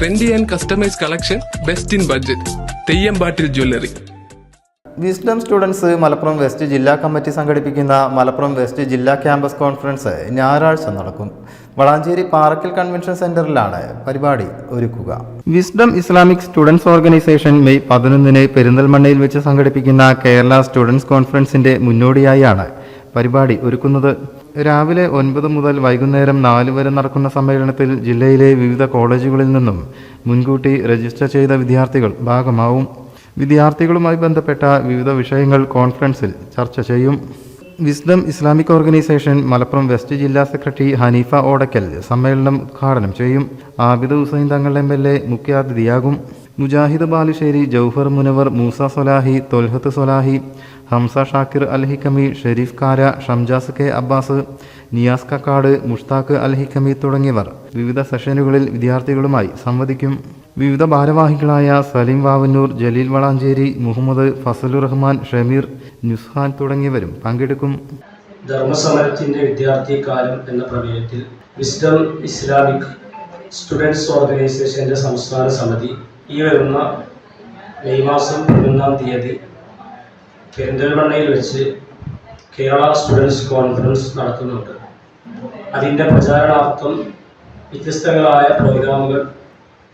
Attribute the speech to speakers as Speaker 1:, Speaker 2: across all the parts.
Speaker 1: Trendy and customise collection best in budget Theyyampattil jewellery
Speaker 2: Wisdom students Malappuram west ജില്ലാ committee സംഘടിപ്പിക്കുന്ന Malappuram west ജില്ലാ campus conference ഞായറാഴ്ച നടക്കും. Valanchery Parakkal convention സെന്ററിലാണ് പരിപാടി ഒരുക്കുക. Wisdom Islamic students organisation May പതിനൊന്നിന് പെരിന്തൽമണ്ണയിൽ വെച്ച് സംഘടിപ്പിക്കുന്ന കേരള സ്റ്റുഡൻസ് കോൺഫറൻസിന്റെ മുന്നോടിയായാണ് പരിപാടി ഒരുക്കുന്നത്. രാവിലെ ഒൻപത് മുതൽ വൈകുന്നേരം നാല് വരെ നടക്കുന്ന സമ്മേളനത്തിൽ ജില്ലയിലെ വിവിധ കോളേജുകളിൽ നിന്നും മുൻകൂട്ടി രജിസ്റ്റർ ചെയ്ത വിദ്യാർത്ഥികൾ ഭാഗമാവും. വിദ്യാർത്ഥികളുമായി ബന്ധപ്പെട്ട വിവിധ വിഷയങ്ങൾ കോൺഫറൻസിൽ ചർച്ച ചെയ്യും. Wisdom Islamic organisation Malappuram west ജില്ലാ സെക്രട്ടറി ഹനീഫ ഓടക്കൽ സമ്മേളനം ഉദ്ഘാടനം ചെയ്യും. Abid Hussain Thangal M L A മുഖ്യാതിഥിയാകും മുജാഹിദ് ബാലുശ്ശേരി ജൗഹർ മുനവർ മൂസ സൊലാഹി തൊൽഹത്ത് സൊലാഹി ഹംസ ഷാക്കിർ അൽ ഹിക്കമി ഷെരീഫ് കാര ഷംജാസ് കെ അബ്ബാസ് നിയാസ് കക്കാട് മുഷ്താഖ് അൽ ഹിക്കമി തുടങ്ങിയവർ വിവിധ സെഷനുകളിൽ വിദ്യാർത്ഥികളുമായി സംവദിക്കും. വിവിധ ഭാരവാഹികളായ സലീം വാവന്നൂർ ജലീൽ വളാഞ്ചേരി മുഹമ്മദ് ഫസലുർ റഹ്മാൻ ഷമീർ നുസ്ഹാൻ തുടങ്ങിയവരും പങ്കെടുക്കും.
Speaker 3: ധർമ്മസമരത്തിന്റെ വിദ്യാർത്ഥി കാലം എന്ന പ്രമേയത്തിൽ വിസ്ഡം ഇസ്ലാമിക് സ്റ്റുഡൻസ് ഓർഗനൈസേഷന്റെ സംസ്ഥാന സമിതി ഈ വരുന്ന മെയ് മാസം പതിനൊന്നാം തീയതി പെരിന്തൽമണ്ണയിൽ വെച്ച് കേരള സ്റ്റുഡൻസ് കോൺഫറൻസ് നടത്തുന്നുണ്ട്. അതിന്റെ പ്രചാരണാർത്ഥം വ്യത്യസ്തങ്ങളായ പ്രോഗ്രാമുകൾ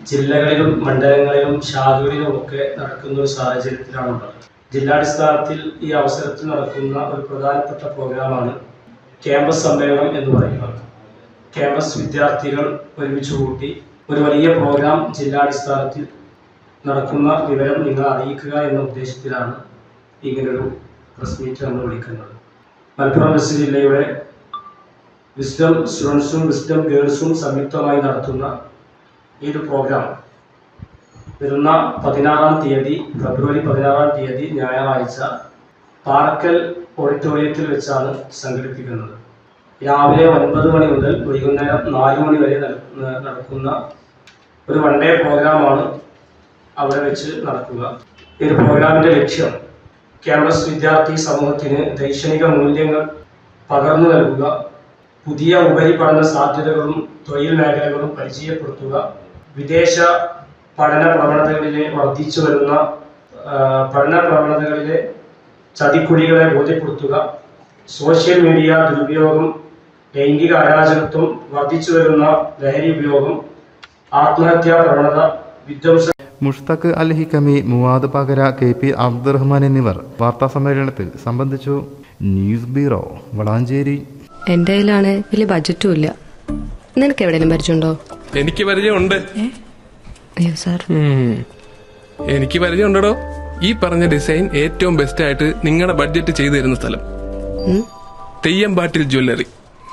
Speaker 3: ജില്ലകളിലും മണ്ഡലങ്ങളിലും ശാഖകളിലുമൊക്കെ നടക്കുന്ന ഒരു സാഹചര്യത്തിലാണുള്ളത്. ജില്ലാടിസ്ഥാനത്തിൽ ഈ അവസരത്തിൽ നടക്കുന്ന ഒരു പ്രധാനപ്പെട്ട പ്രോഗ്രാമാണ് ക്യാമ്പസ് സമ്മേളനം എന്ന് പറയുന്നത്. ക്യാമ്പസ് വിദ്യാർത്ഥികൾ ഒരുമിച്ച് കൂട്ടി ഒരു വലിയ പ്രോഗ്രാം ജില്ലാടിസ്ഥാനത്തിൽ നടക്കുന്ന വിവരം നിങ്ങൾ അറിയിക്കുക എന്ന ഉദ്ദേശത്തിലാണ് ഇങ്ങനൊരു പ്രസ് മീറ്റ് ആണ് വിളിക്കുന്നത്. മലപ്പുറം വെസ്റ്റ് ജില്ലയുടെ വിസ്ഡം സ്റ്റുഡൻസും വിസ്ഡം ഗേൾസും സംയുക്തമായി നടത്തുന്ന ഈ ഒരു പ്രോഗ്രാം വരുന്ന പതിനാറാം തീയതി ഫെബ്രുവരി പതിനാറാം തീയതി ഞായറാഴ്ച പാറക്കൽ ഓഡിറ്റോറിയത്തിൽ വെച്ചാണ് സംഘടിപ്പിക്കുന്നത്. രാവിലെ ഒൻപത് മണി മുതൽ വൈകുന്നേരം നാല് മണി വരെ നട- നടക്കുന്ന ഒരു വൺ ഡേ പ്രോഗ്രാമാണ് അവിടെ വെച്ച് നടക്കുക. ഈ ഒരു പ്രോഗ്രാമിന്റെ ലക്ഷ്യം ക്യാമ്പസ് വിദ്യാർത്ഥി സമൂഹത്തിന് ദൈക്ഷണിക മൂല്യങ്ങൾ പകർന്നു നൽകുക പുതിയ ഉപരിപഠന സാധ്യതകളും തൊഴിൽ മേഖലകളും പരിചയപ്പെടുത്തുക വിദേശ പഠന പ്രവണതകളിലെ വർദ്ധിച്ചു വരുന്ന പഠന പ്രവണതകളിലെ ചതിക്കുഴികളെ ബോധ്യപ്പെടുത്തുക സോഷ്യൽ മീഡിയ ദുരുപയോഗം ലൈംഗിക അരാജകത്വം വർദ്ധിച്ചു വരുന്ന ലഹരി ഉപയോഗം ആത്മഹത്യാ പ്രവണത വിധ്വംസ
Speaker 2: മുഷ്തഖ് അൽ ഹിക്കമി മുവാദ് പകര കെ പി അബ്ദുറഹ്മാൻ എന്നിവർ വാർത്താ സമ്മേളനത്തിൽ സംബന്ധിച്ചു. News bureau Valanchery.
Speaker 4: എന്റെ കയ്യിലാണ് വലിയ ബജറ്റും ഇല്ല. നിനക്ക് എവിടെയും പരിചയമുണ്ടോ?
Speaker 1: എനിക്ക് പരിചയമുണ്ട്.
Speaker 4: അയ്യോ സാർ.
Speaker 1: എനിക്ക് പരിചയമുണ്ടോ ഈ പറഞ്ഞ ഡിസൈൻ ഏറ്റവും ബെസ്റ്റ് ആയിട്ട് നിങ്ങളുടെ ബഡ്ജറ്റ് ചെയ്തു തരുന്ന സ്ഥലം. Theyyampattil jewellery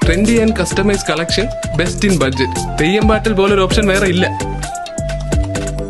Speaker 1: trendy and customise collection best in budget Theyyampattil പോലെ ഒരു ഓപ്ഷൻ വേറെ ഇല്ല.